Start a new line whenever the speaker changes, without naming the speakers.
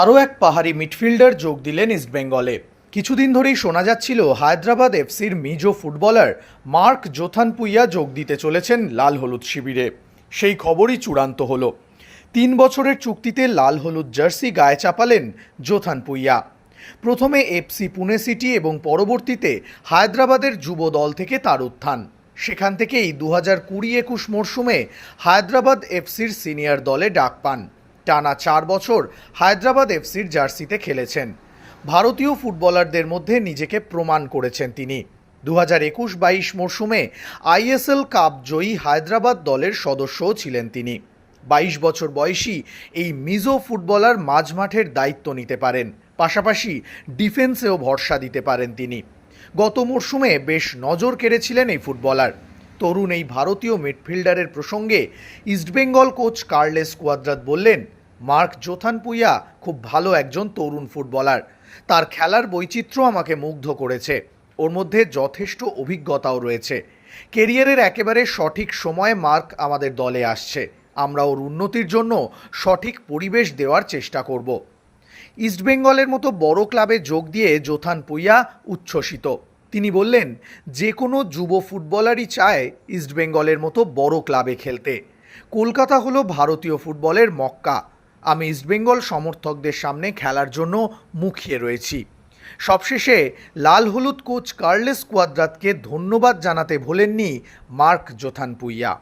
আরও এক পাহাড়ি মিডফিল্ডার যোগ দিলেন ইস্টবেঙ্গলে কিছুদিন ধরেই শোনা যাচ্ছিল হায়দ্রাবাদ এফসির মিজো ফুটবলার মার্ক জোথানপুইয়া যোগ দিতে চলেছেন লাল হলুদ শিবিরে। সেই খবরই চূড়ান্ত হলো। তিন বছরের চুক্তিতে লাল হলুদ জার্সি গায়ে চাপালেন জোথানপুইয়া। প্রথমে এফসি পুনে সিটি এবং পরবর্তীতে হায়দ্রাবাদের যুব দল থেকে তার উত্থান। সেখান থেকেই দু হাজার কুড়ি একুশ মরশুমে হায়দ্রাবাদ এফসির সিনিয়র দলে ডাক পান। টানা চার বছর হায়দ্রাবাদ এফসির জার্সিতে খেলেছেন। ভারতীয় ফুটবলারদের মধ্যে নিজেকে প্রমাণ করেছেন তিনি। দু হাজার একুশ বাইশ মরশুমে আইএসএল কাপ জয়ী হায়দ্রাবাদ দলের সদস্যও ছিলেন তিনি। বাইশ বছর বয়সী এই মিজো ফুটবলার মাঝমাঠের দায়িত্ব নিতে পারেন। পাশাপাশি ডিফেন্সেও ভরসা দিতে পারেন তিনি। গত মরশুমে বেশ নজর কেড়েছিলেন এই ফুটবলার। তরুণ এই ভারতীয় মিডফিল্ডারের প্রসঙ্গে ইস্টবেঙ্গল কোচ কার্লেস কোয়াদ্রাত বললেন, মার্ক জোথানপুইয়া খুব ভালো একজন তরুণ ফুটবলার। তার খেলার বৈচিত্র্য আমাকে মুগ্ধ করেছে। ওর মধ্যে যথেষ্ট অভিজ্ঞতাও রয়েছে। কেরিয়ারের একেবারে সঠিক সময়ে মার্ক আমাদের দলে আসছে। আমরা ওর উন্নতির জন্য সঠিক পরিবেশ দেওয়ার চেষ্টা করব। ইস্টবেঙ্গলের মতো বড় ক্লাবে যোগ দিয়ে জোথান পুইয়া উচ্ছ্বসিত। তিনি বললেন, যে কোনো যুব ফুটবলারই চায় ইস্টবেঙ্গলের মতো বড় ক্লাবে খেলতে। কলকাতা হলো ভারতীয় ফুটবলের মক্কা। আমি ইস্টবেঙ্গল সমর্থকদের সামনে খেলার জন্য মুখিয়ে রয়েছি। সবশেষে লাল হলুদ কোচ কার্লেস কোয়াদ্রাতকে ধন্যবাদ জানাতে ভোলেননি মার্ক জোথান পুইয়া